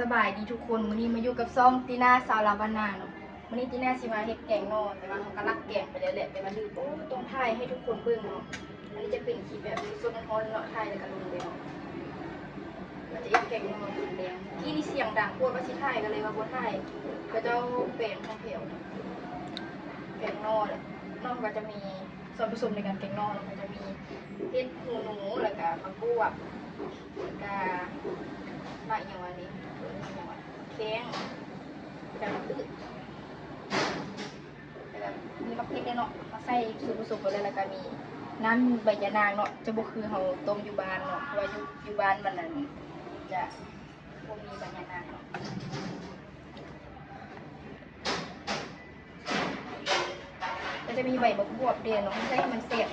สบายดีทุกคนวันนี้มาอยู่กับซ่องตีน่าสาวลาบานาเนาะวันนี้ตีน่าสิมาเฮ็ดแกงนอแต่ว่าเขาก็รักแกงไปแล้วแหละแต่ว่าดื้อโอ้ต้องถ่ายให้ทุกคนเบิ่งเนาะอันนี้จะเป็นคลิปแบบสดๆร้อนๆเนาะถ่ายแล้วก็ลงเลยเนาะเราจะเฮ็ดแกงนอกินแดงที่นี่เสียงดังพวกว่าสิถ่ายกันเลยว่าบ่ถ่ายก็จะเอาเป็นของเพียวแกงนอแหละนอกก็จะมีส่วนผสมในการแกงนอเนาะก็จะมีเห็ดหูหนูแล้วก็ผักบวบแล้วก็ มาอีกอย่างวันนี้เอออย่างวันเค้งแบบอึดแบบมีมะเนี่ยเนาะมาใส่ส่วนผสมไปเลยแล้วก็มีน้ำใบยะนางเนาะจะบ่คือเฮาต้มอยู่บ้านเนาะเพราะว่าอยู่อยู่บ้านมันนั้นจะบ่มีใบยะนางเนาะก็จะมีใบบักบวบเดียเนาะใส่ให้มันเสียบ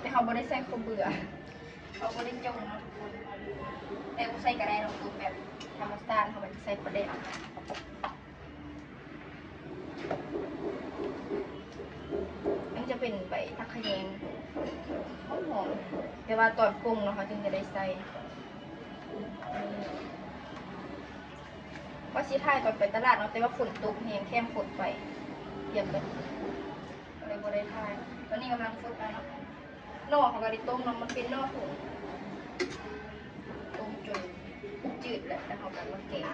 แต่เขาบ่ได้ใส่ข้าวเบื่อ เขาบ่ได้จงนาะทุกคน แต่กูใส่กระไดลงตูแบบธรรมชาติเขามันใส่ประเด็นอันนี้จะเป็นใบทักขะแยงหอมหอมๆแต่ว่าตอนปรุงเนาะเขาจึงจะได้ใส่ว่าชีไทยตอนไปตลาดเนาะแต่ว่าฝนตกแหงแค่มฝนไปเทียบกันอะไรบ่ได้ทายตอนนี้กำลังฝึกกันเนาะ นอกเขาก็ได้ต้มเนาะมันเป็นนอกถุงต้มจนจืดแล้วแล้วเขาก็มาแกง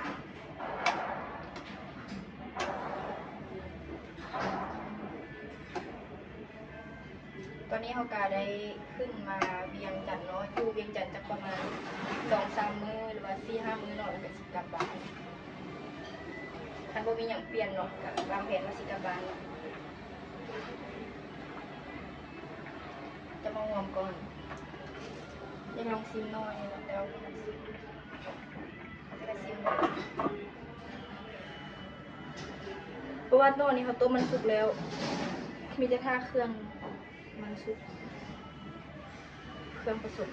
ตอนนี้เขาก็ได้ขึ้นมาเวียงจันทน์เนาะอยู่เวียงจันทน์จะประมาณสองสามมือหรือว่าสี่ห้ามือเนาะแล้วก็สิกลับบานท่านบ่มีอย่างเปลี่ยนเนาะกับวางแผนว่าสิกลับบานเนาะ จะมางอมก่อนยังลองซิมหน่อยแล้วก็ซิมแล้วก็ซิมหน่อยเพราะว่าโน่นนี่เขาต้มมันสุกแล้ว มีแต่ท่าเครื่องมันสุก เครื่องผสม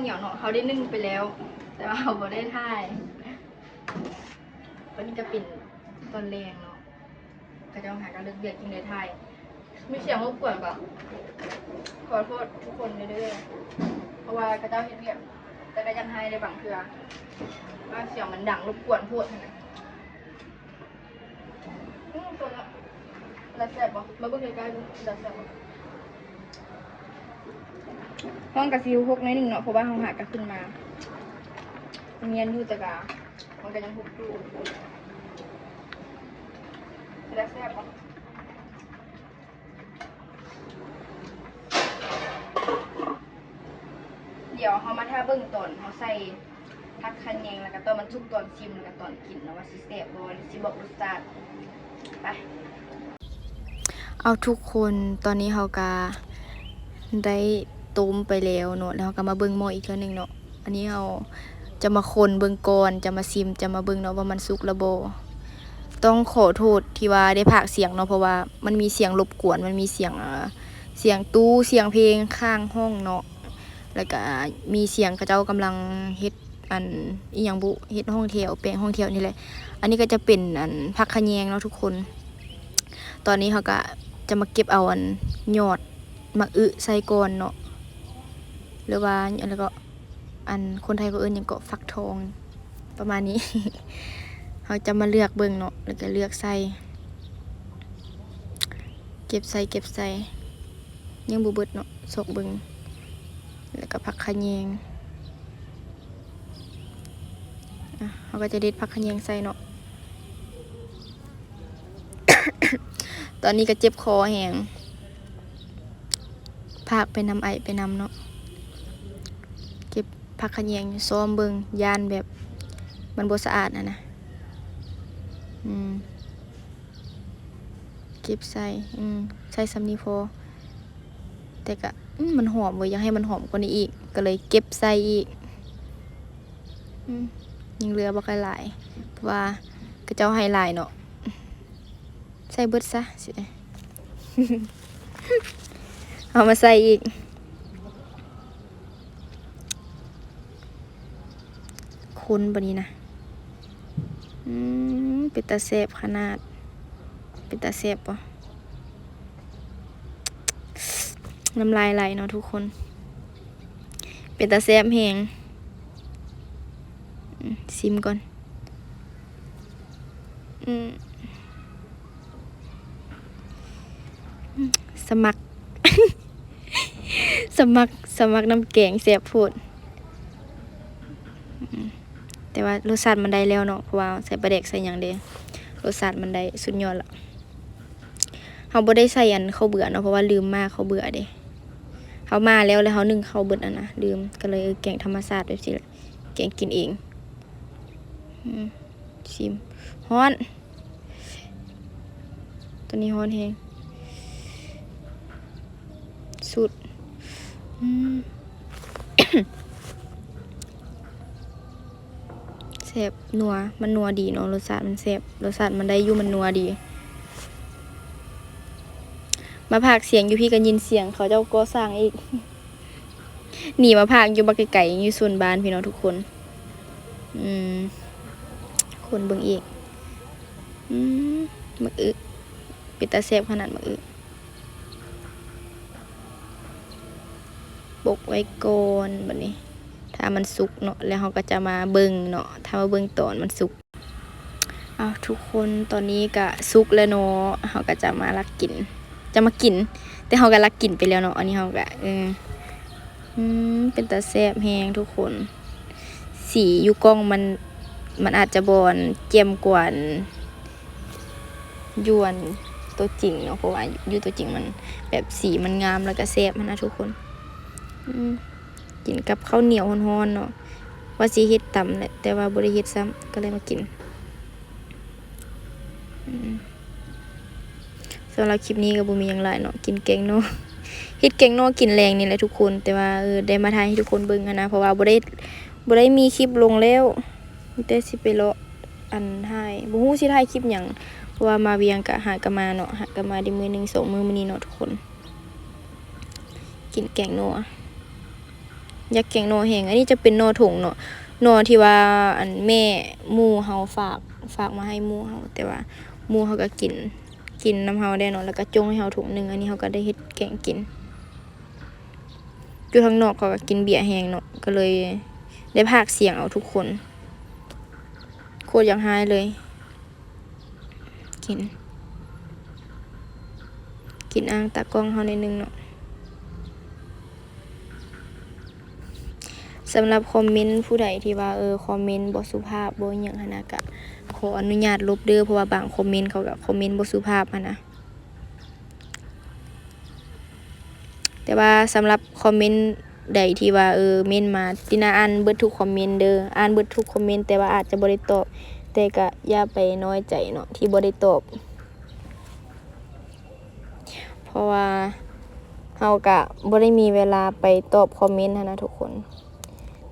เหนียวเนาะเขาได้นึ่งไปแล้ว แต่ว่าเขาบ่ได้ท่ายวันนี้ก็เป็นตอนแรงเนาะก็จะหาการเลือกเดือดกินในไทยมีเสียงรบกวนปะขอโทษทุกคนเรื่อยๆเพราะว่ากระเจ้าเห็นเรียบแต่ก็ยังให้ในบางเทือว่าเสียงมันดังรบกวนพูดนะอืมตัวละแล้วแซ่บปะมาเบิ่งใกล้ๆดูแล้วแซ่บปะ ห้องกระซิวพกน้อยหนึ่งเนาะเพราะว่าห้องหักก็ขึ้นมาเงียนอยู่แต่กะมันก็ยังพุกอยู่แล้วแซ่บปะเดี๋ยวเขามาท่าเบิ่งตอนเขาใส่ทักคันแยงแล้วก็ตอนมันชุกตอนชิมแล้วก็ตอนกินนะว่าสิแซ่บบ่หรือสิบอกรสชาติไปเอาทุกคนตอนนี้เขากาได้ ต้มไปแล้วเนาะแล้วเราก็มาเบิ่งหม้ออีกเทื่อหนึงเนาะอันนี้เราจะมาคนเบิ่งก่อนจะมาซิมจะมาเบิ่งเนาะว่ามันสุกระโบต้องขอโทษที่ว่าได้พากเสียงเนาะเพราะว่ามันมีเสียงรบกวนมันมีเสียงเสียงตู้เสียงเพลงข้างห้องเนาะแล้วก็มีเสียงเขาเจ้ากำลังเฮ็ดอันอีหยังบุเฮ็ดห้องแถวแปลงห้องแถวนี่แหละ อันนี้ก็จะเป็นอันพักขะแยงเนาะทุกคน ตอนนี้เขาก็จะมาเก็บเอาอันยอดมาอึใส่ก่อนเนาะ หรือว่าแล้วก็อันคนไทยก็เอิ้นยังก็ฟักทองประมาณนี้เขาจะมาเลือกเบิ่งเนาะแล้วก็เลือกใส่เก็บใส่เก็บใส่ยังบ่เบิดเนาะสกเบิ่งแล้วก็ผักขะแยงเขาก็จะเด็ดผักขะแยงใส่เนาะตอนนี้ก็เจ็บคอแหงพากไปนำไอไปนำเนาะ เก็บผักขยงซ้อมเบิงยานแบบมันบสะอาดนะนะอืมเก็บใส่อืมใส่ซ้ำนีพอแต่ก็มันหอมเว้ยยากให้มันหอมกว่านี้อีก ก็เลยเก็บใส่อีกอืมยังเหลือบ่ค่อยหลายเพราะว่าก็เจ้าให้หลายเนาะใส่เบิดซะสิเอามาใส่อีก คนบนี้นะอืมเป็นตาแซ่บขนาด เป็นตาแซ่บปะน้ำลายไหลเนาะทุกคน เป็นตาแซ่บแหงซิมก่อนอืมสมัคร สมัคร สมัครน้ำแกงแซ่บพูด แต่ว่ารสชาติมันได้แล้วเนาะเพราะว่าใส่ปลาแดกใส่อย่างเดียวรสชาติมันได้สุดยอดละเขาบ่ได้ใส่อันข้าวเบื่อเนาะเพราะว่าลืมมากข้าวเบื่อเด้เขามาแล้วแล้วเขานึ่งเขาเบิดอะนะลืมก็เลยเออแกงธรรมชาติแบบสิละแกงกินเองอชิมฮ้อนตัวนี้ฮ้อนแฮงสุด อืม แซ่บนัวมันนัวดีเนาะรสชาติมันแซ่บรสชาติมันได้อยู่มันนัวดี มาพากเสียงอยู่พี่กันยินเสียง เขาเจ้าก็สร้างอีกหนีมาพากอยู่บักไก่อยู่ส่วนบ้านพี่น้องทุกคน อืม คนเบิ่งอีก อืมมักอึป็นตาแซ่บขนาดมักอึบกไว้ก่อนบัดนี้ ถ้ามันสุกเนาะแล้วเราก็จะมาเบิ่งเนาะถ้ามาเบิ่งตอนมันสุกเอาทุกคนตอนนี้ก็สุกแล้วเนาะเราก็จะมาลักกิน จะมากิน แต่เราก็ลักกินไปแล้วเนาะอันนี้เราก็เออเป็นตาแซบแฮงทุกคน สีอยู่กล้องมันมันอาจจะบอนเจียมกว่าอันยวนตัวจริงเนาะเพราะว่าอยู่ตัวจริงมันแบบสีมันงามแล้วก็แซบมันนะทุกคน อืม กินกับข้าวเหนียวฮ้อนๆเนาะว่าสิเฮ็ดต่ำแหละแต่ว่าบ่ได้เฮ็ดซ้ำก็เลยมากินสำหรับคลิปนี้ก็บ่มีหยังหลายเนาะกินแกงโนเฮ็ดแกงโนกินแรงนี่แหละทุกคน แต่ว่าเออได้มาถ่ายให้ทุกคนเบิ่งนะเพราะว่าบ่ได้บ่ได้มีคลิปลงแล้วมีแต่สิไปเลาะอันถ่ายบ่ฮู้สิถ่ายคลิปหยังเพราะว่ามาเวียงก็หากะมาเนาะหากะมาได้มื้อหนึงสองมื้อมื้อนี้เนาะทุกคน กินแกงโนอะ อยากแกงโนแหงอันนี้จะเป็นโนถุงเนาะโนที่ว่าอันแม่มูเฮาฝากฝากมาให้มูเฮาแต่ว่ามูเฮาก็กินกินน้ำเฮาได้เนาะแล้วก็จงให้เฮาถุงหนึ่งอันนี้เฮาก็ได้เฮ็ดแกงกินอยู่ข้างนอกเขาก็กินเบียร์แห้งเนาะก็เลยได้พากเสียงเอาทุกคนโคตรอยากหายเลย กิน กินอ่างตากล้องเฮาในอยหนึงเนาะ สำหรับคอมเมนต์ผู้ใดที่ว่าเออคอมเมนต์บ่สุภาพบ่อหยังหันนะก็ขออนุญาตลบเด้อเพราะว่าบางคอมเมนต์เขาก็คอมเมนต์บ่สุภาพหันะแต่ว่าสำหรับคอมเมนต์ใดที่ว่าเออเมนมาตินาอ่านเบิดทุกคอมเมนต์เด้ออ่านเบิดทุกคอมเมนต์แต่ว่าอาจจะบ่ได้ตอบแต่ก็อย่าไปน้อยใจเนาะที่บ่ได้ตอบเพราะว่าเฮาก็บ่ได้มีเวลาไปตอบคอมเมนต์นะทุกคน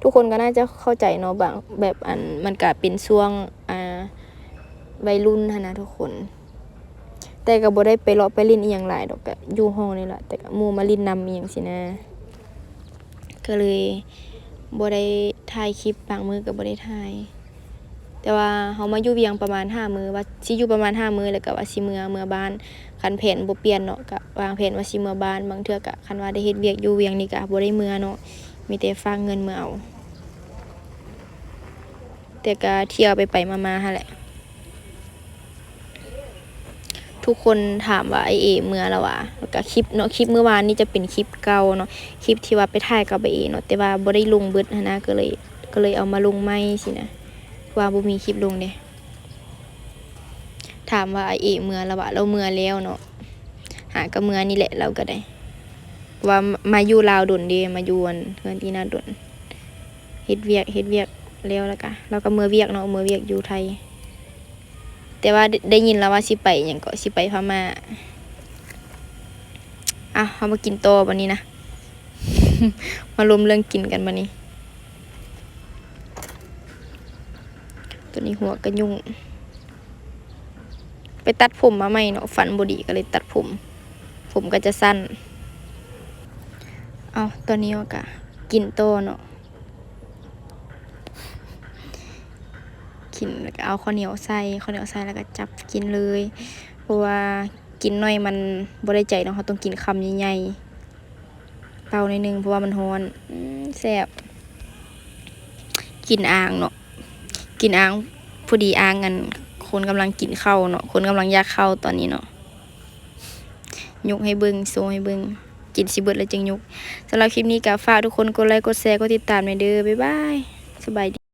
ทุกคนก็น่าจะเข้าใจเนาะบางแบบอันมันก็เป็นช่วงอ่าวัยรุ่นนนะทุกคน แต่ก็บ่ได้ไปเลาะไปล่นอีหยังหลายดอกก็อยู่ห้องนี่แหละแต่ก็มูมาล่นนำอีหยังสินะก็เลยบ่ได้ถ่ายคลิปบางมือก็บ่ได้ถ่ายแต่ว่าเฮามาอยู่เวียงประมาณ5มือว่าสิอยู่ประมาณ5มือแล้วก็ว่าสิเมือเมือบ้านคันแผนบ่เปลี่ยนเนาะก็วางแผนว่าสิเมือบ้านบางเทื่อก็คันว่าได้เฮ็ดเวียกอยู่เวียงนี่ก็บ่ได้เมือเนาะมีแต่ฝากเงินเมาเอา แต่ก็เที่ยวไปไปมาๆหั่นแหละ ทุกคนถามว่าไอเอเมื่อแล้ววะแล้วก็คลิปเนาะคลิปเมื่อวานนี่จะเป็นคลิปเก่าเนาะคลิปที่ว่าไปถ่ายกับไอเอเนาะแต่ว่าบ่ได้ลงเบิดนะก็เลยก็เลยเอามาลงใหม่สินะว่าบ่มีคลิปลงเด้ถามว่าไอเอเมื่อแล้ววะเราเมื่อแล้วเนาะหาก็เมื่อนี่แหละเราก็ได้ ว่ามาอยู่ลาวดนเด้มาอยู่อันเฮือนที่น่าดนเฮ็ดเวียกเฮ็ดเวียก แล้วแล้วก็เราก็เมื่อเวียกเนาะเมื่อเวียกอยู่ไทย แต่ว่าได้ยินแล้วว่าสิไปหยังก็สิไปพม่าอะเอามากินโตอบันนี้นะ มารวมเรื่องกินกันบันนี้ ตัวนี้หัวกระยุ่ง ไปตัดผมมาใหม่เนาะฝันบดีก็เลยตัดผม ผมก็จะสั้น เอาตัวนี้ก็กินโตเนาะ กินแล้วก็เอาข้าวเหนียวใส่ข้าวเหนียวใส่แล้วก็จับกินเลย เพราะว่ากินหน้อยมันบ่ได้ใจเนาะเขาต้องกินคำใหญ่ๆเป่าในอยหนึงเพราะว่ามันร้อนแซ่บกินอ่างเนาะกินอ่างพอดีอ่างกันคนกำลังกินข้าวเนาะคนกำลังยากข้าวตอนนี้เนาะยกให้เบิงโซให้เบิงกินสิเบิดแล้วจึงยกสำหรับคลิปนี้ก็ฝากทุกคนกดไลค์กดแชร์กดติดตามหน่อยเด้อบ๊ายบายสบายดี